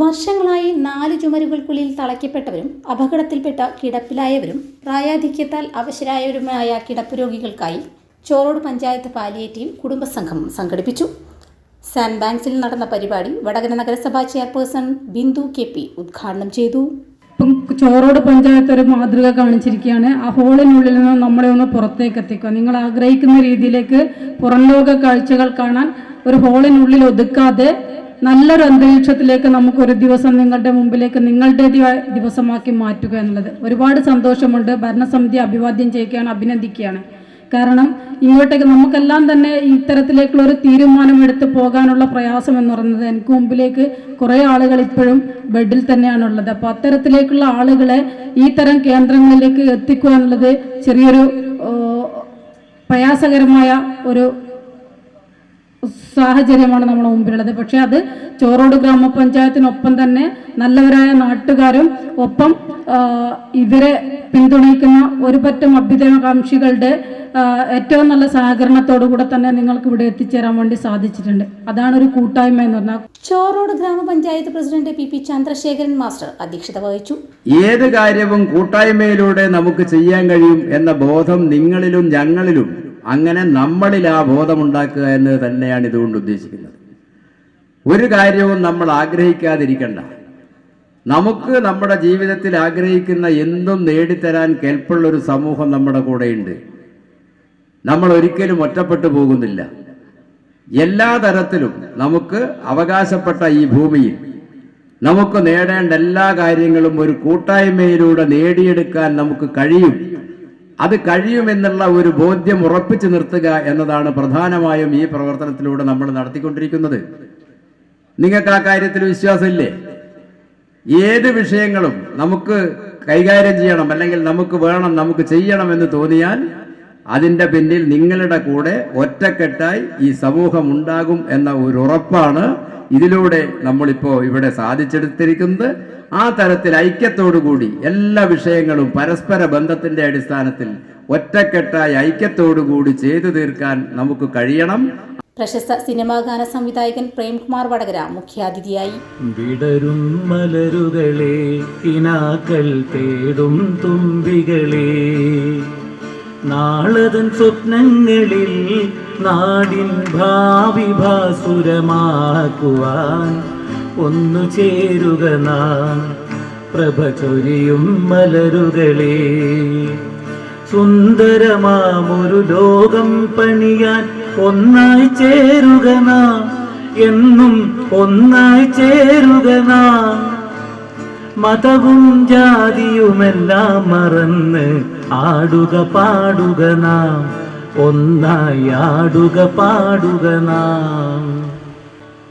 വർഷങ്ങളായി നാല് ചുമരുകൾക്കുള്ളിൽ തളയ്ക്കപ്പെട്ടവരും അപകടത്തിൽപ്പെട്ട കിടപ്പിലായവരും പ്രായാധിക്യത്താൽ അവശരായവരുമായ കിടപ്പ് രോഗികൾക്കായി ചോറോട് പഞ്ചായത്ത് പാലിയേറ്റീവ് കുടുംബസംഘം സംഘടിപ്പിച്ചു. സാൻഡ് ബാങ്ക്സിൽ നടന്ന പരിപാടി വടകര നഗരസഭാ ചെയർപേഴ്സൺ ബിന്ദു കെ പി ഉദ്ഘാടനം ചെയ്തു. ചോറോട് പഞ്ചായത്ത് ഒരു മാതൃക കാണിച്ചിരിക്കുകയാണ്. ആ ഹോളിനുള്ളിൽ നിന്ന് നമ്മളെ ഒന്ന് പുറത്തേക്ക് എത്തിക്കുക. നിങ്ങൾ ആഗ്രഹിക്കുന്ന രീതിയിലേക്ക് പുറം ലോക കാഴ്ചകൾ കാണാൻ ഒരു ഹോളിനുള്ളിൽ ഒതുക്കാതെ നല്ലൊരു അന്തരീക്ഷത്തിലേക്ക് നമുക്ക് ഒരു ദിവസം നിങ്ങളുടെ മുമ്പിലേക്ക് നിങ്ങളുടെ ദിവസമാക്കി മാറ്റുക എന്നുള്ളത്. ഒരുപാട് സന്തോഷമുണ്ട്. ഭരണസമിതി അഭിവാദ്യം ചെയ്യുകയാണ് അഭിനന്ദിക്കുകയാണ്. കാരണം ഇങ്ങോട്ടേക്ക് നമുക്കെല്ലാം തന്നെ ഇത്തരത്തിലേക്കുള്ള ഒരു തീരുമാനം എടുത്ത് പോകാനുള്ള പ്രയാസം എന്ന് പറയുന്നത് എനിക്ക് മുമ്പിലേക്ക് കുറേ ആളുകൾ ഇപ്പോഴും ബെഡിൽ തന്നെയാണുള്ളത് അപ്പോൾ അത്തരത്തിലേക്കുള്ള ആളുകളെ ഈ തരം കേന്ദ്രങ്ങളിലേക്ക് എത്തിക്കുക എന്നുള്ളത് ചെറിയൊരു പ്രയാസകരമായ ഒരു സാഹചര്യമാണ് നമ്മുടെ മുമ്പിലുള്ളത്. പക്ഷേ അത് ചോറോട് ഗ്രാമപഞ്ചായത്തിനൊപ്പം തന്നെ നല്ലവരായ നാട്ടുകാരും ഒപ്പം ഇവരെ പിന്തുണയ്ക്കുന്ന ഒരു പറ്റം അഭ്യുദയകാംക്ഷികളുടെ ഏറ്റവും നല്ല സഹകരണത്തോടു കൂടെ തന്നെ നിങ്ങൾക്ക് ഇവിടെ എത്തിച്ചേരാൻ വേണ്ടി സാധിച്ചിട്ടുണ്ട്. അതാണ് ഒരു കൂട്ടായ്മ എന്ന് പറഞ്ഞാൽ. ചോറോട് ഗ്രാമപഞ്ചായത്ത് president P P Chandrasekharan master അധ്യക്ഷത വഹിച്ചു. ഏത് കാര്യവും കൂട്ടായ്മയിലൂടെ നമുക്ക് ചെയ്യാൻ കഴിയും എന്ന ബോധം നിങ്ങളിലും ഞങ്ങളിലും അങ്ങനെ നമ്മളിൽ ആ ബോധമുണ്ടാക്കുക എന്നത് തന്നെയാണ് ഇതുകൊണ്ട് ഉദ്ദേശിക്കുന്നത്. ഒരു കാര്യവും നമ്മൾ ആഗ്രഹിക്കാതിരിക്കണ്ട. നമുക്ക് നമ്മുടെ ജീവിതത്തിൽ ആഗ്രഹിക്കുന്ന എന്തും നേടിത്തരാൻ കെൽപ്പുള്ള ഒരു സമൂഹം നമ്മുടെ കൂടെയുണ്ട്. നമ്മൾ ഒരിക്കലും ഒറ്റപ്പെട്ടു പോകുന്നില്ല. എല്ലാ തരത്തിലും നമുക്ക് അവകാശപ്പെട്ട ഈ ഭൂമിയിൽ നമുക്ക് നേടേണ്ട എല്ലാ കാര്യങ്ങളും ഒരു കൂട്ടായ്മയിലൂടെ നേടിയെടുക്കാൻ നമുക്ക് കഴിയും. അത് കഴിയുമെന്നുള്ള ഒരു ബോധ്യം ഉറപ്പിച്ചു നിർത്തുക എന്നതാണ് പ്രധാനമായും ഈ പ്രവർത്തനത്തിലൂടെ നമ്മൾ നടത്തിക്കൊണ്ടിരിക്കുന്നത്. നിങ്ങൾക്ക് ആ കാര്യത്തിൽ വിശ്വാസമില്ലേ? ഏത് വിഷയങ്ങളും നമുക്ക് കൈകാര്യം ചെയ്യണം അല്ലെങ്കിൽ നമുക്ക് വേണം നമുക്ക് ചെയ്യണം എന്ന് തോന്നിയാൽ അതിന്റെ പിന്നിൽ നിങ്ങളുടെ കൂടെ ഒറ്റക്കെട്ടായി ഈ സമൂഹം ഉണ്ടാകും എന്ന ഒരു ഉറപ്പാണ് ഇതിലൂടെ നമ്മളിപ്പോൾ ഇവിടെ സാധിച്ചെടുത്തിരിക്കുന്നത്. ആ തരത്തിൽ ഐക്യത്തോടുകൂടി എല്ലാ വിഷയങ്ങളും പരസ്പര ബന്ധത്തിന്റെ അടിസ്ഥാനത്തിൽ ഒറ്റക്കെട്ടായി ഐക്യത്തോടുകൂടി ചെയ്തു തീർക്കാൻ നമുക്ക് കഴിയണം. പ്രശസ്ത സിനിമാ ഗാന സംവിധായകൻ പ്രേംകുമാർ വടകര മുഖ്യാതിഥിയായി. വിടരും മലരുകളെ കിനാക്കൾ തേടും തുമ്പികളെ. നാളതൻ സ്വപ്നങ്ങളിൽ നാടിൻ ഭാവി ഭാസുരമാക്കുവാൻ ഒന്നു ചേരുക നാം. പ്രഭ ചൊരിയും മലരുകളെ. സുന്ദരമാമൊരു ലോകം പണിയാൻ ഒന്നായി ചേരുക നാം. എന്നും ഒന്നായി ചേരുക നാം. മതവും ജാതിയുമെല്ലാം മറന്ന് ആടുക പാടുക നാം. ഒന്നായി ആടുക പാടുക നാം.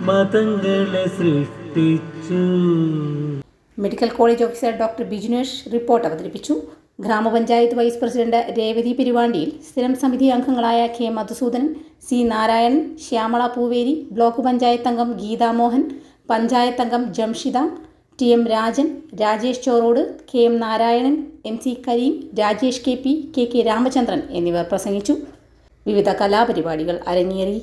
മതങ്ങളെ സൃഷ്ടിച്ചു. Medical college officer doctor Bijunesh report അവതരിപ്പിച്ചു. ഗ്രാമപഞ്ചായത്ത് വൈസ് പ്രസിഡന്റ് രേവതി പെരുവാണ്ടിയിൽ സ്ഥിരം സമിതി അംഗങ്ങളായ K Madhusoodanan C Narayanan Shyamala Pooveri block panchayat അംഗം ഗീതാമോഹൻ പഞ്ചായത്ത് അംഗം Jamshida T M Rajan Rajesh Chorode K M Narayanan M C Kareem Rajesh K P K K Ramachandran എന്നിവർ പ്രസംഗിച്ചു. വിവിധ കലാപരിപാടികൾ അരങ്ങേറി.